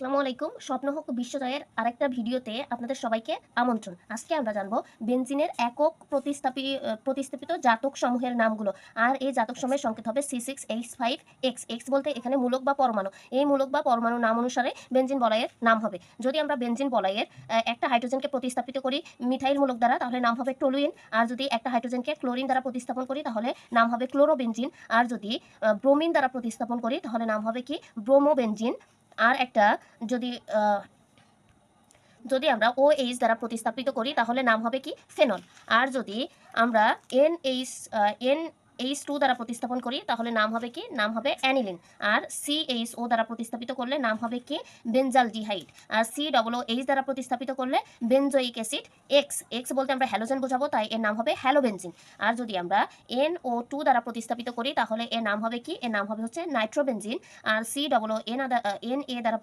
আসসালামু আলাইকুম। স্বপ্ন হোক বিশ্বজয়ের আরেকটা ভিডিওতে আপনাদের সবাইকে আমন্ত্রণ। আজকে আমরা জানব বেনজিনের একক প্রতিস্থাপি প্রতিস্থাপিত জাতক সমূহের নামগুলো। আর এই জাতক সমূহের সংকেত হবে C six H five X X বলতে এখানে মূলক বা পরমাণু। এই মূলক বা পরমাণু নাম অনুসারে বেনজিন বলয়ের নাম হবে। যদি আমরা বেনজিন বলয়ের একটা হাইড্রোজেনকে প্রতিস্থাপিত করি মিথাইল মূলক দ্বারা, তাহলে নাম হবে টলুইন। আর যদি একটা হাইড্রোজেনকে ক্লোরিন দ্বারা প্রতিস্থাপন করি, তাহলে নাম হবে ক্লোরোবেনজিন। আর যদি ব্রোমিন দ্বারা প্রতিস্থাপন করি, তাহলে নাম হবে কি? ব্রোমোবেনজিন। আর একটা যদি যদি আমরা ও এইচ দ্বারা প্রতিস্থাপিত করি, তাহলে নাম হবে কি? ফেনল। আর যদি আমরা N H N H two দ্বারা প্রতিস্থাপন করি, তাহলে নাম হবে কি? নাম হবে অ্যানিলিন। আর সি এইচ ও দ্বারা প্রতিস্থাপিত করলে নাম হবে কি? বেনজালডিহাইড। আর সি ডবল ও এইচ দ্বারা প্রতিস্থাপিত করলে বেনজোইক অ্যাসিড এক্স এক্স বলতে আমরা হ্যালোজেন বোঝাবো, তাই এর নাম হবে হ্যালোবেনজিন। আর যদি আমরা এন ও টু দ্বারা প্রতিস্থাপিত করি, তাহলে এর নাম হবে কি? এর নাম হবে হচ্ছে nitrobenzene. R C double O N N A দ্বারা